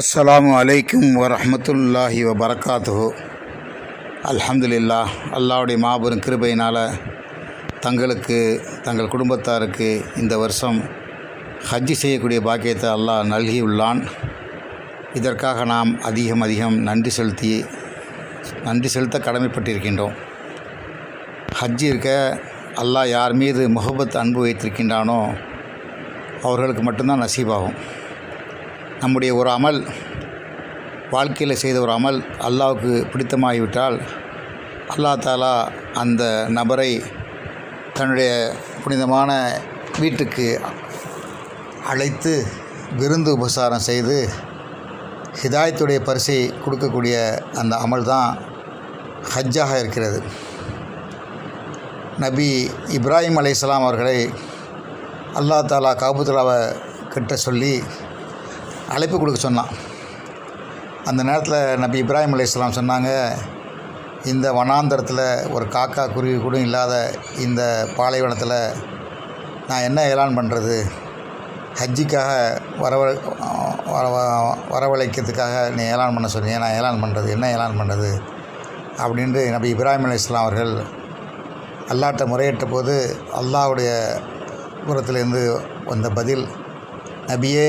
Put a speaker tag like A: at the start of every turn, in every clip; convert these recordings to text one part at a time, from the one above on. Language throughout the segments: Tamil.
A: அஸ்ஸலாமு அலைக்கும் வரமத்துல்லாஹி வபரகாத்துஹு அல்ஹம்துலில்லா அல்லாவுடைய மாபெரும் கிருபையினால் தங்களுக்கு தங்கள் குடும்பத்தாருக்கு இந்த வருஷம் ஹஜ்ஜி செய்யக்கூடிய பாக்கியத்தை அல்லாஹ் நல்கியுள்ளான். இதற்காக நாம் அதிகம் அதிகம் நன்றி செலுத்தி நன்றி செலுத்த கடமைப்பட்டிருக்கின்றோம். ஹஜ்ஜி இருக்க அல்லாஹ் யார் மீது முகபத் அன்பு வைத்திருக்கின்றானோ அவர்களுக்கு மட்டும்தான் நசீபாகும். நம்முடைய ஒரு அமல் வாழ்க்கையில் செய்த ஒரு அமல் அல்லாவுக்கு பிடித்தமாகிவிட்டால் அல்லா தாலா அந்த நபரை தன்னுடைய புனிதமான வீட்டுக்கு அழைத்து விருந்து உபசாரம் செய்து ஹிதாயத்துடைய பரிசை கொடுக்கக்கூடிய அந்த அமல் தான் ஹஜ்ஜாக இருக்கிறது. நபி இப்ராஹிம் அலைஹிஸ்ஸலாம் அவர்களை அல்லா தாலா காபுத்துலாவை கிட்ட சொல்லி அழைப்பு கொடுக்க சொன்னான். அந்த நேரத்தில் நபி இப்ராஹிம் அலைஹிஸ்ஸலாம் சொன்னாங்க இந்த வனாந்தரத்தில் ஒரு காக்கா குருவி கூட இல்லாத இந்த பாலைவனத்தில் நான் என்ன ஏலான் பண்ணுறது ஹஜ்ஜிக்காக வரவ வரவழைக்கிறதுக்காக நீ ஏலான் பண்ண சொன்னீங்க நான் ஏலான் பண்ணுறது என்ன ஏலான் பண்ணுறது அப்படின்ட்டு நபி இப்ராஹிம் அலைஹிஸ்ஸலாம் அவர்கள் அல்லாட்ட முறையிட்ட போது அல்லாவுடைய புறத்திலேருந்து வந்த பதில் நபியே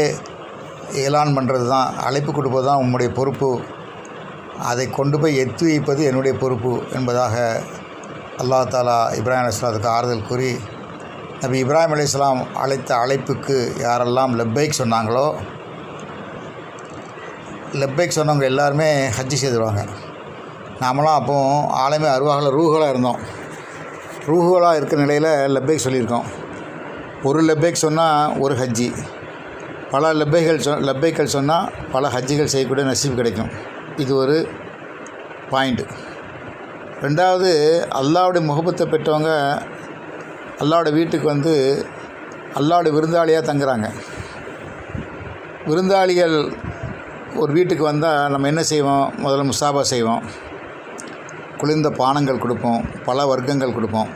A: ஏலான் பண்ணுறது தான். அழைப்பு கொடுப்பது தான் உம்முடைய பொறுப்பு. அதை கொண்டு போய் எத்தி வைப்பது என்னுடைய பொறுப்பு என்பதாக அல்லா தாலா இப்ராஹிம் அலிஸ்லாத்துக்கு ஆறுதல் கூறி நபி இப்ராஹிம் அலிஸ்லாம் அழைத்த அழைப்புக்கு யாரெல்லாம் லெப்பைக் சொன்னாங்களோ லெப்பைக் சொன்னவங்க எல்லாருமே ஹஜ்ஜி செய்துருவாங்க. நாமளாம் அப்போ ஆளுமே அருவாகில் ரூஹலாக இருந்தோம். ரூஹலாக இருக்கிற நிலையில் லெப்பைக் சொல்லியிருக்கோம். ஒரு லெப்பைக் சொன்னால் ஒரு ஹஜ்ஜி. பல லப்பைகள் சொ லப்பைகள் சொன்னால் பல ஹஜ்ஜிகள் செய்யக்கூடிய நசீப் கிடைக்கும். இது ஒரு பாயிண்ட்டு ரெண்டாவது அல்லாவுடைய முகபத்தை பெற்றவங்க அல்லாவோட வீட்டுக்கு வந்து அல்லாவோட விருந்தாளியாக தங்குறாங்க. விருந்தாளிகள் ஒரு வீட்டுக்கு வந்தால் நம்ம என்ன செய்வோம்? முதல்ல முசாபா செய்வோம். குளிர்ந்த பானங்கள் கொடுப்போம். பல வர்க்கங்கள் கொடுப்போம்.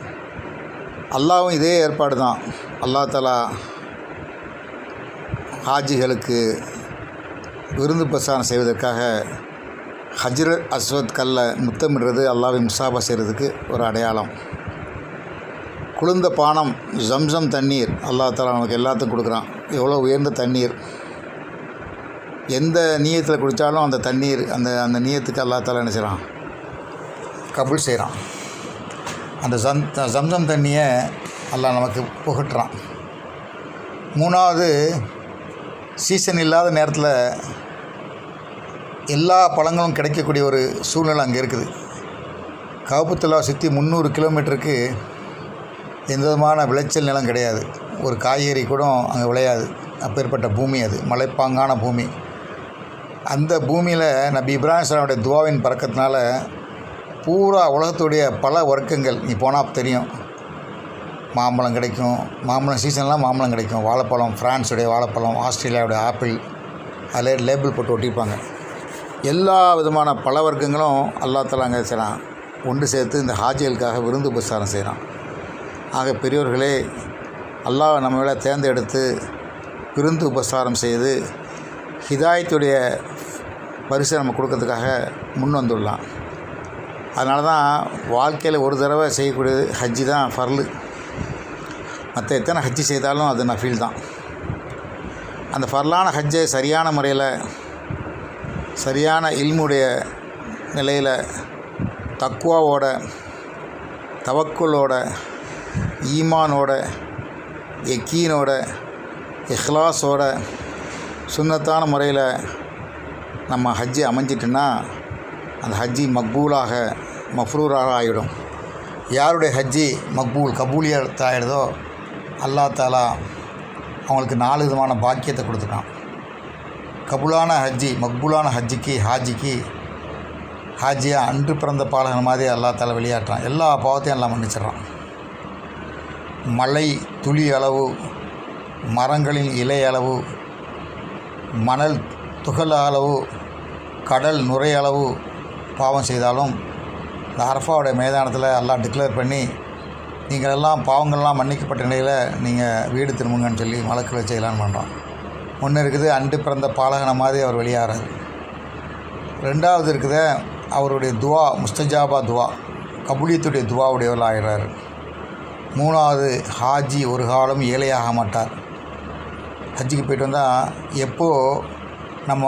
A: அல்லாவும் இதே ஏற்பாடு தான் அல்லா தலா ஹாஜிகளுக்கு விருந்து பிரசாரம் செய்வதற்காக ஹஜ்ர அஸ்வத் கல்லை முத்தமிடுறது அல்லாவை முசாபா செய்கிறதுக்கு ஒரு அடையாளம். குளிர்ந்த பானம் ஜம்சம் தண்ணீர் அல்லா தாலா நமக்கு எல்லாத்துக்கும் கொடுக்குறான். எவ்வளோ உயர்ந்த தண்ணீர். எந்த நீயத்தில் குடித்தாலும் அந்த தண்ணீர் அந்த அந்த நீயத்துக்கு அல்லா தாலா என்ன செய்கிறான் கபுல் செய்கிறான் அந்த ஜம் ஜம்சம் தண்ணியை அல்லாஹ் நமக்கு புகட்டுறான். மூணாவது சீசன் இல்லாத நேரத்தில் எல்லா பழங்களும் கிடைக்கக்கூடிய ஒரு சூழ்நிலை அங்கே இருக்குது. கவுப்புத்தலா சுற்றி முந்நூறு கிலோமீட்டருக்கு எந்த விதமான விளைச்சல் நிலம் கிடையாது. ஒரு காய்கறி கூட அங்கே விளையாது. அப்பேற்பட்ட பூமி அது. மலைப்பாங்கான பூமி. அந்த பூமியில் நபி இப்ராஹிம் சலாமுடைய துவாவின் பறக்கத்தினால பூரா உலகத்துடைய பல வர்க்கங்கள் நீ போனால் தெரியும். மாம்பழம் கிடைக்கும். மாம்பழம் சீசன்லாம் மாம்பழம் கிடைக்கும். வாழைப்பழம் ஃப்ரான்ஸுடைய வாழைப்பழம் ஆஸ்திரேலியாவுடைய ஆப்பிள் அதில் லேபிள் போட்டு ஒட்டிப்பாங்க. எல்லா விதமான பல வர்க்கங்களும் அல்லா அங்கே செய்கிறான் ஒன்று சேர்த்து இந்த ஹாஜிகளுக்காக விருந்து உபசாரம் செய்கிறான் ஆக பெரியோர்களே அல்லாஹ் நம்ம விட தேர்ந்தெடுத்து விருந்து உபசாரம் செய்து ஹிதாயத்துடைய பரிசு நம்ம கொடுக்கறதுக்காக முன் வந்துடலாம். அதனால தான் வாழ்க்கையில் ஒரு தடவை செய்யக்கூடியது ஹஜ்ஜி தான் ஃபர்லு. மற்ற எத்தனை ஹஜ்ஜு செய்தாலும் அது நஃபீல் தான். அந்த ஃபர்லான ஹஜ்ஜை சரியான முறையில் சரியான இல்முடைய நிலையில் தக்குவாவோட தவக்குலோட ஈமானோட எக்கீனோட இஹ்லாஸோட சுண்ணத்தான முறையில் நம்ம ஹஜ்ஜி அமைஞ்சிட்டுன்னா அந்த ஹஜ்ஜி மக்பூலாக மஃப்ரூராக ஆகிடும் யாருடைய ஹஜ்ஜி மக்பூல் கபூலியத் ஆகிடுதோ அல்லா தாலா அவங்களுக்கு நாலு விதமான பாக்கியத்தை கொடுத்துருக்கான் கபுலான ஹஜ்ஜி மக்புலான ஹஜ்ஜிக்கு ஹாஜிக்கு ஹாஜியாக அன்று பிறந்த பாலகன் மாதிரி அல்லா தாலா வெளியாட்டுறான். எல்லா பாவத்தையும் எல்லாம் மன்னிச்சிட்றான். மழை துளி அளவு மரங்களின் இலை அளவு மணல் துகள் அளவு கடல் நுரை அளவு பாவம் செய்தாலும் இந்த அரஃபாவுடைய மைதானத்தில் எல்லாம் டிக்ளேர் பண்ணி நீங்கள் எல்லாம் பாவங்கள்லாம் மன்னிக்கப்பட்ட நிலையில் நீங்கள் வீடு திரும்புங்கன்னு சொல்லி மலக்களை செய்யலான்னு பண்ணுறான் ஒன்று இருக்குது அண்டு பிறந்த பாலகன மாதிரி அவர் வெளியாகிறார் ரெண்டாவது இருக்குது அவருடைய துவா முஸ்தஜாபா துவா கபூலியத்துடைய துவாவுடையவர் ஆகிறார் மூணாவது ஹாஜி ஒரு காலம் ஏழையாக மாட்டார். ஹஜ்ஜிக்கு போயிட்டு வந்தால் எப்போது நம்ம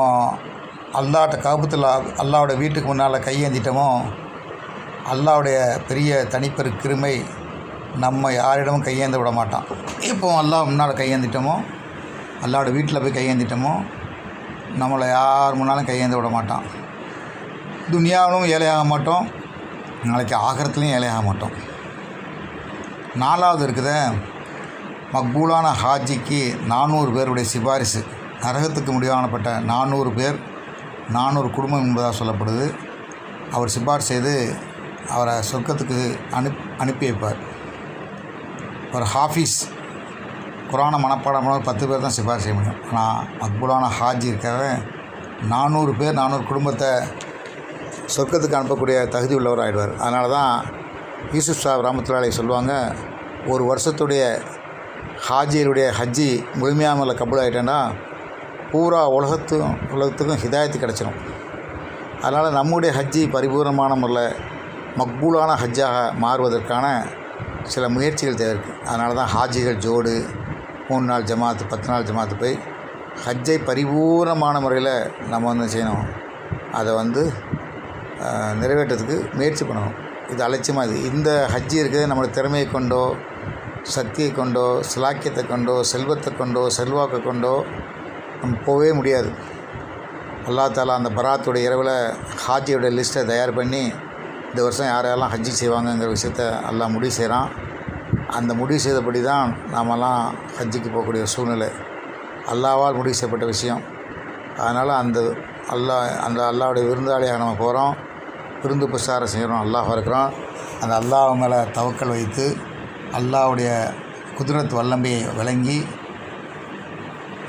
A: அல்லாட்ட காபத்தில் அல்லாவோட வீட்டுக்கு முன்னால் கையேந்திட்டோமோ அல்லாவுடைய பெரிய தனிப்பெரு கிருமை நம்ம யாரிடமும் கையேந்த விட மாட்டான். இப்போ எல்லாம் முன்னால் கையேந்திட்டோமோ? அல்லாவோட வீட்டில் போய் கையேந்திட்டோமோ? நம்மளை யார் முன்னாலும் கையேந்த விட மாட்டான். துனியாவிலும் ஏழையாக மாட்டோம். நாளைக்கு ஆகரத்துலேயும் ஏழையாக மாட்டோம். நாலாவது இருக்குது மக்பூலான ஹாஜிக்கு நானூறு பேருடைய சிபாரிசு. நரகத்துக்கு முடிவானப்பட்ட நானூறு பேர் நானூறு குடும்பம் என்பதாக சொல்லப்படுது. அவர் சிபாரிசு செய்து அவரை சொர்க்கத்துக்கு அனுப் அனுப்பி வைப்பார். ஒரு ஹாஃபீஸ் குரான மனப்பாடம் பண்ண பத்து பேர் தான் சிபாரிசு செய்ய முடியும். ஆனால் மக்பூலான ஹாஜி இருக்கிறவன் நானூறு பேர் நானூறு குடும்பத்தை சொர்க்கத்துக்கு அனுப்பக்கூடிய தகுதி உள்ளவர் ஆகிடுவார் அதனால தான் யூசுப் சாஹிப் ராமத்துலாலை சொல்லுவாங்க ஒரு வருஷத்துடைய ஹாஜியருடைய ஹஜ்ஜி முழுமையாக கபூல் ஆகிட்டேன்னா பூரா உலகத்துக்கும் உலகத்துக்கும் ஹிதாயத்து கிடச்சிடும் அதனால் நம்முடைய ஹஜ்ஜி பரிபூர்ணமான முறையில் மக்பூலான ஹஜ்ஜாக மாறுவதற்கான சில முயற்சிகள் தேவை இருக்குது அதனால தான் ஹாஜிகள் ஜோடு மூணு நாள் ஜமாத்து பத்து நாள் ஜமாத்து போய் ஹஜ்ஜை பரிபூர்ணமான முறையில் நம்ம வந்து செய்யணும். அதை வந்து நிறைவேற்றுறதுக்கு நிறைவேற்றத்துக்கு முயற்சி பண்ணணும். இது அலட்சியமாக இது. இந்த ஹஜ்ஜி இருக்குது நம்மளோட திறமையை கொண்டோ சக்தியை கொண்டோ சிலாக்கியத்தை கொண்டோ செல்வத்தை கொண்டோ செல்வாக்கை கொண்டோ நம்ம போகவே முடியாது. அல்லா தாலா அந்த பராத்துடைய இரவில் ஹாஜியோடைய லிஸ்ட்டை தயார் பண்ணி இந்த வருஷம் யார் யாரெல்லாம் ஹஜ்ஜி செய்வாங்கங்கிற விஷயத்த எல்லாம் முடிவு செய்கிறான். அந்த முடிவு செய்தபடி தான் நாமெல்லாம் ஹஜ்ஜிக்கு போகக்கூடிய சூழ்நிலை. அல்லாவால் முடிவு செய்யப்பட்ட விஷயம். அதனால் அந்த அல்லாஹ் அந்த அல்லாவுடைய விருந்தாளியாக நம்ம போகிறோம். விருந்து பிரசாரம் செய்கிறோம். அல்லாஹ் இருக்கிறோம் அந்த அல்லாஹ் மேலே தவக்கல் வைத்து அல்லாஹ்வுடைய குதிரத் வல்லமையை விளங்கி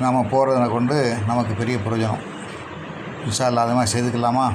A: நாம் போகிறதுனை கொண்டு நமக்கு பெரிய பிரயோஜனம் இன்ஷா அல்லாஹ் மாதிரி செய்துக்கலாமா?